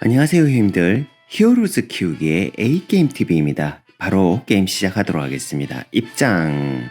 안녕하세요 형님들. 히어로즈 키우기의 A게임TV입니다. 바로 게임 시작하도록 하겠습니다. 입장.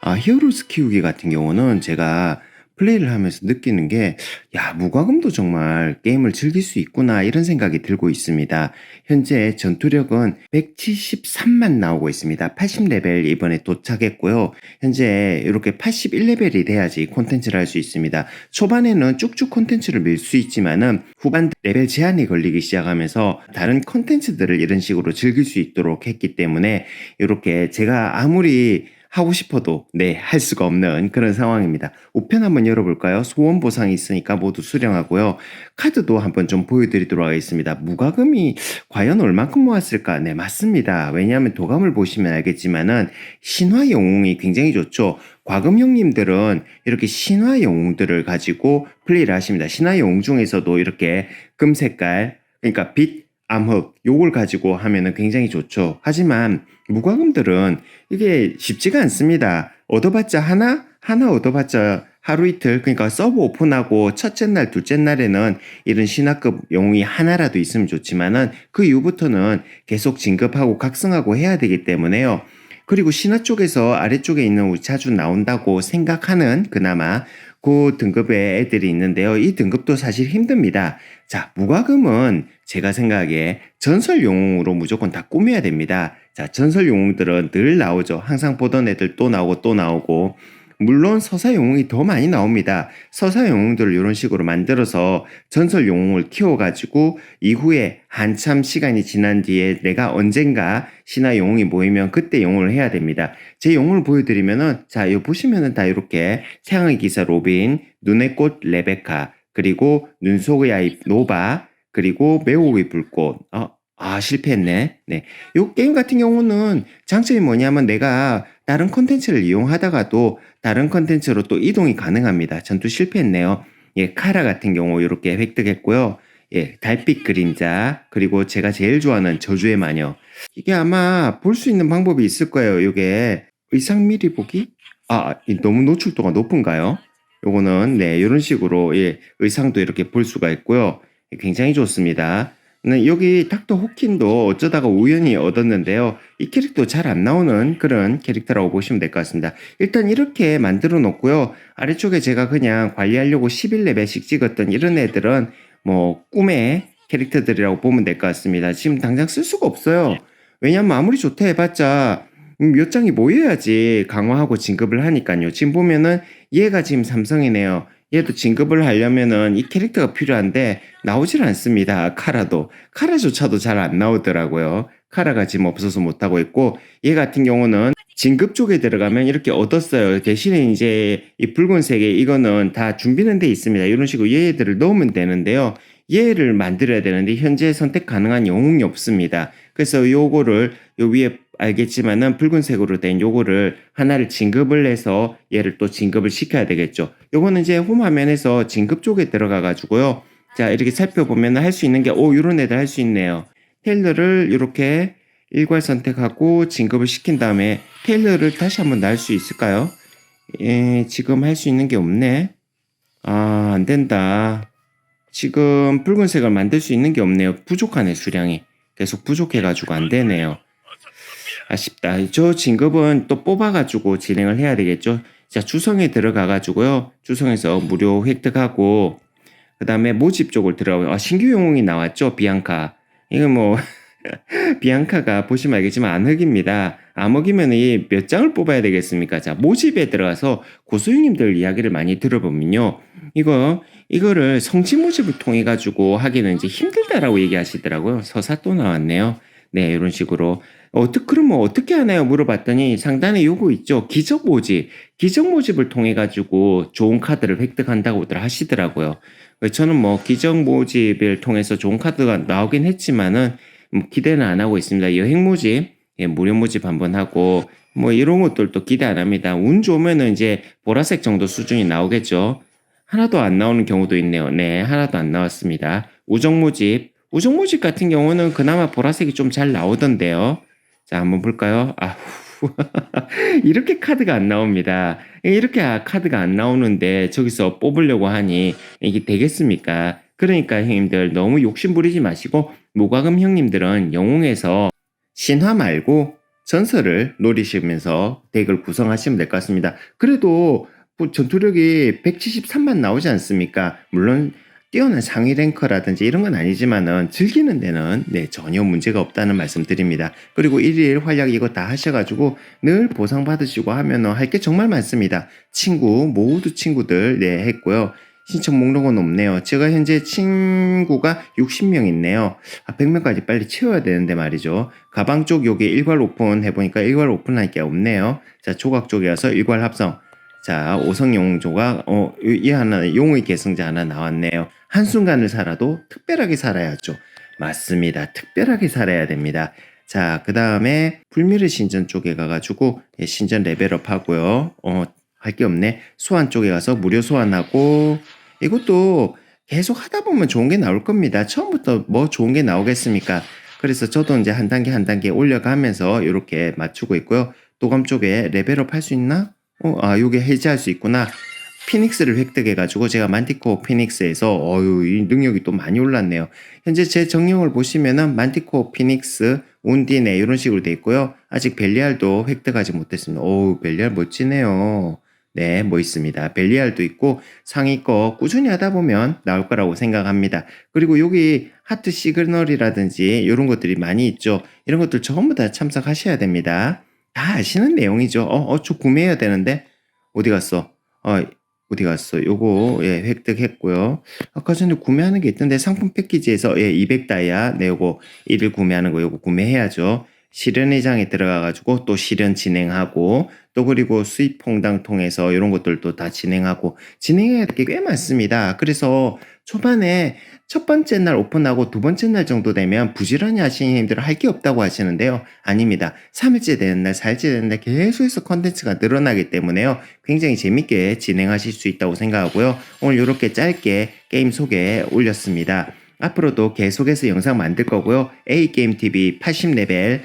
아, 히어로즈 키우기 같은 경우는 제가 플레이를 하면서 느끼는 게, 야, 무과금도 정말 게임을 즐길 수 있구나, 이런 생각이 들고 있습니다. 현재 전투력은 173만 나오고 있습니다. 80레벨 이번에 도착했고요. 현재 이렇게 81레벨이 돼야지 콘텐츠를 할 수 있습니다. 초반에는 쭉쭉 콘텐츠를 밀 수 있지만은 후반 레벨 제한이 걸리기 시작하면서 다른 콘텐츠들을 이런 식으로 즐길 수 있도록 했기 때문에 이렇게 제가 아무리 하고 싶어도 네 할 수가 없는 그런 상황입니다. 우편 한번 열어볼까요? 소원 보상이 있으니까 모두 수령하고요. 카드도 한번 좀 보여드리도록 하겠습니다. 무과금이 과연 얼만큼 모았을까? 네 맞습니다. 왜냐하면 도감을 보시면 알겠지만은 신화 영웅이 굉장히 좋죠. 과금 형님들은 이렇게 신화 영웅들을 가지고 플레이를 하십니다. 신화 영웅 중에서도 이렇게 금 색깔 그러니까 빛 암흑 요걸 가지고 하면은 굉장히 좋죠. 하지만 무과금들은 이게 쉽지가 않습니다. 얻어봤자 하나 하나 얻어봤자 하루 이틀 그러니까 서브 오픈하고 첫째 날 둘째 날에는 이런 신화급 영웅이 하나라도 있으면 좋지만은 그 이후부터는 계속 진급하고 각성하고 해야 되기 때문에요. 그리고 신화 쪽에서 아래쪽에 있는 우리 자주 나온다고 생각하는 그나마 그 등급의 애들이 있는데요. 이 등급도 사실 힘듭니다. 자, 무과금은 제가 생각에 전설 영웅으로 무조건 다 꾸며야 됩니다. 자, 전설 영웅들은 늘 나오죠. 항상 보던 애들 또 나오고 또 나오고. 물론 서사 영웅이 더 많이 나옵니다. 서사 영웅들을 이런 식으로 만들어서 전설 영웅을 키워가지고 이후에 한참 시간이 지난 뒤에 내가 언젠가 신화 영웅이 모이면 그때 영웅을 해야 됩니다. 제 영웅을 보여드리면은 자, 이 보시면은 다 이렇게 태양의 기사 로빈, 눈의 꽃 레베카, 그리고 눈 속의 아이 노바, 그리고 매혹의 불꽃. 어, 아, 실패했네. 네. 요 게임 같은 경우는 장점이 뭐냐면 내가 다른 컨텐츠를 이용하다가도 다른 컨텐츠로 또 이동이 가능합니다. 전투 실패했네요. 예, 카라 같은 경우 이렇게 획득했고요. 예, 달빛 그림자, 그리고 제가 제일 좋아하는 저주의 마녀. 이게 아마 볼 수 있는 방법이 있을 거예요. 이게 의상 미리 보기? 아, 이 너무 노출도가 높은가요? 요거는 네, 이런 식으로 예, 의상도 이렇게 볼 수가 있고요. 굉장히 좋습니다. 네, 여기 닥터 호킨도 어쩌다가 우연히 얻었는데요. 이 캐릭터 잘 안 나오는 그런 캐릭터라고 보시면 될 것 같습니다. 일단 이렇게 만들어 놓고요. 아래쪽에 제가 그냥 관리하려고 11레벨씩 찍었던 이런 애들은 뭐 꿈의 캐릭터들이라고 보면 될 것 같습니다. 지금 당장 쓸 수가 없어요. 왜냐면 아무리 좋다 해봤자 몇 장이 모여야지 강화하고 진급을 하니까요. 지금 보면은 얘가 지금 삼성이네요. 얘도 진급을 하려면은 이 캐릭터가 필요한데 나오질 않습니다. 카라도. 카라조차도 잘 안 나오더라고요. 카라가 지금 없어서 못하고 있고 얘 같은 경우는 진급 쪽에 들어가면 이렇게 얻었어요. 대신에 이제 이 붉은색의 이거는 다 준비는 돼 있습니다. 이런 식으로 얘들을 넣으면 되는데요. 얘를 만들어야 되는데 현재 선택 가능한 영웅이 없습니다. 그래서 요거를 요 위에 알겠지만은 붉은색으로 된 요거를 하나를 진급을 해서 얘를 또 진급을 시켜야 되겠죠. 요거는 이제 홈 화면에서 진급 쪽에 들어가 가지고요. 자, 이렇게 살펴보면 할 수 있는 게, 오, 요런 애들 할 수 있네요. 테일러를 이렇게 일괄 선택하고 진급을 시킨 다음에 테일러를 다시 한번 날 수 있을까요? 예, 지금 할 수 있는 게 없네. 아, 안 된다. 지금 붉은색을 만들 수 있는 게 없네요. 부족하네, 수량이. 계속 부족해가지고 안 되네요. 아쉽다. 저 진급은 또 뽑아가지고 진행을 해야 되겠죠. 자, 주성에 들어가가지고요. 주성에서 무료 획득하고, 그 다음에 모집 쪽을 들어가고, 아, 신규 영웅이 나왔죠. 비앙카. 이거 뭐, 비앙카가 보시면 알겠지만 암흑입니다. 암흑이면 이 몇 장을 뽑아야 되겠습니까? 자, 모집에 들어가서 고수님들 이야기를 많이 들어보면요. 이거, 이거를 성지 모집을 통해 가지고 하기는 이제 힘들다라고 얘기하시더라고요. 서사 또 나왔네요. 네, 이런 식으로. 어떻게, 그러면 어떻게 하나요? 물어봤더니 상단에 요거 있죠. 기적 모집. 기적 모집을 통해 가지고 좋은 카드를 획득한다고들 하시더라고요. 저는 뭐 기적 모집을 통해서 좋은 카드가 나오긴 했지만은 뭐 기대는 안 하고 있습니다. 여행 모집, 예, 무료 모집 한번 하고 뭐 이런 것들도 기대 안 합니다. 운 좋으면은 이제 보라색 정도 수준이 나오겠죠. 하나도 안 나오는 경우도 있네요. 네, 하나도 안 나왔습니다. 우정 모집. 우정 모집 같은 경우는 그나마 보라색이 좀 잘 나오던데요. 자, 한번 볼까요? 아, 이렇게 카드가 안 나옵니다. 이렇게 카드가 안 나오는데 저기서 뽑으려고 하니 이게 되겠습니까? 그러니까 형님들 너무 욕심 부리지 마시고 무과금 형님들은 영웅에서 신화 말고 전설을 노리시면서 덱을 구성하시면 될 것 같습니다. 그래도 뭐 전투력이 173만 나오지 않습니까? 물론 뛰어난 상위 랭커라든지 이런 건 아니지만은 즐기는 데는 네, 전혀 문제가 없다는 말씀 드립니다. 그리고 일일 활약 이거 다 하셔가지고 늘 보상 받으시고 하면은 할 게 정말 많습니다. 친구 모두 친구들 네 했고요. 신청 목록은 없네요. 제가 현재 친구가 60명 있네요. 아, 100명까지 빨리 채워야 되는데 말이죠. 가방 쪽 여기 일괄 오픈 해보니까 일괄 오픈할 게 없네요. 자, 조각 쪽이어서 일괄 합성. 자, 오성용 조각, 어, 이 하나, 용의 계승자 하나 나왔네요. 한순간을 살아도 특별하게 살아야죠. 맞습니다. 특별하게 살아야 됩니다. 자, 그 다음에 불미르 신전 쪽에 가가지고 예, 신전 레벨업 하고요. 어, 할 게 없네. 소환 쪽에 가서 무료 소환하고 이것도 계속 하다 보면 좋은 게 나올 겁니다. 처음부터 뭐 좋은 게 나오겠습니까? 그래서 저도 이제 한 단계 한 단계 올려가면서 이렇게 맞추고 있고요. 도감 쪽에 레벨업 할 수 있나? 어, 아, 요게 해제할 수 있구나. 피닉스를 획득해가지고 제가 만티코어 피닉스에서 어유 이 능력이 또 많이 올랐네요. 현재 제 정령을 보시면은 만티코어 피닉스, 온디네 이런 식으로 돼 있고요. 아직 벨리알도 획득하지 못했습니다. 어우 벨리알 멋지네요. 네, 멋있습니다. 벨리알도 있고 상위 거 꾸준히 하다 보면 나올 거라고 생각합니다. 그리고 여기 하트 시그널이라든지 이런 것들이 많이 있죠. 이런 것들 전부 다 참석하셔야 됩니다. 다 아시는 내용이죠. 어, 어, 저 구매해야 되는데 어디 갔어? 어, 어디 갔어? 요거 예, 획득했고요. 아까 전에 구매하는 게 있던데 상품 패키지에서 예, 200 다이아 네 요거 1을 구매하는 거 요거 구매해야죠. 실현회장에 들어가가지고 또 실현 진행하고 또 그리고 수입 퐁당 통해서 이런 것들도 다 진행하고 진행해야 될 게 꽤 많습니다. 그래서 초반에 첫 번째 날 오픈하고 두 번째 날 정도 되면 부지런히 하시는 힘들은 할 게 없다고 하시는데요. 아닙니다. 3일째 되는 날, 4일째 되는 날 계속해서 컨텐츠가 늘어나기 때문에요. 굉장히 재밌게 진행하실 수 있다고 생각하고요. 오늘 이렇게 짧게 게임 소개 올렸습니다. 앞으로도 계속해서 영상 만들 거고요. A게임TV 80레벨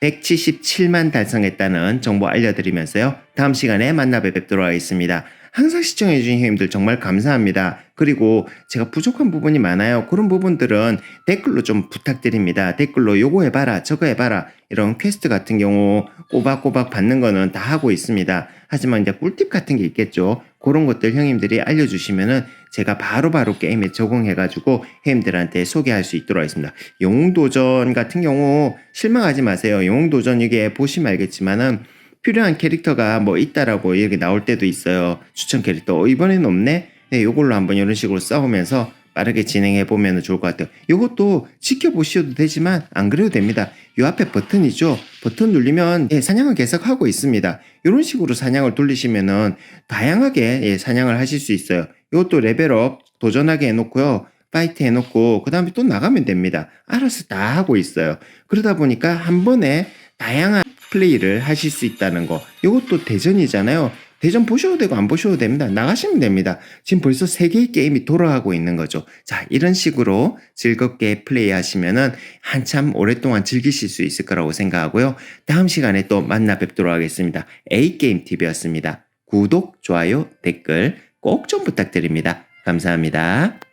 177만 달성했다는 정보 알려드리면서요. 다음 시간에 만나 뵙도록 하겠습니다. 항상 시청해주신 형님들 정말 감사합니다. 그리고 제가 부족한 부분이 많아요. 그런 부분들은 댓글로 좀 부탁드립니다. 댓글로 요거 해봐라, 저거 해봐라. 이런 퀘스트 같은 경우 꼬박꼬박 받는 거는 다 하고 있습니다. 하지만 이제 꿀팁 같은 게 있겠죠. 그런 것들 형님들이 알려주시면은 제가 바로바로 게임에 적응해가지고 형님들한테 소개할 수 있도록 하겠습니다. 영웅도전 같은 경우 실망하지 마세요. 영웅도전 이게 보시면 알겠지만은 필요한 캐릭터가 뭐 있다라고 이렇게 나올 때도 있어요. 추천 캐릭터. 어, 이번에는 없네? 네, 요걸로 한번 이런 식으로 싸우면서 빠르게 진행해 보면 좋을 것 같아요. 이것도 지켜보셔도 되지만 안 그래도 됩니다. 요 앞에 버튼이죠. 버튼 누르면 예, 사냥을 계속 하고 있습니다. 이런 식으로 사냥을 돌리시면은 다양하게 예, 사냥을 하실 수 있어요. 이것도 레벨업 도전하게 해놓고요. 파이트 해놓고 그 다음에 또 나가면 됩니다. 알아서 다 하고 있어요. 그러다 보니까 한 번에 다양한 플레이를 하실 수 있다는 거. 이것도 대전이잖아요. 대전 보셔도 되고 안 보셔도 됩니다. 나가시면 됩니다. 지금 벌써 세 개의 게임이 돌아가고 있는 거죠. 자, 이런 식으로 즐겁게 플레이 하시면은 한참 오랫동안 즐기실 수 있을 거라고 생각하고요. 다음 시간에 또 만나 뵙도록 하겠습니다. A게임TV였습니다. 구독, 좋아요, 댓글 꼭 좀 부탁드립니다. 감사합니다.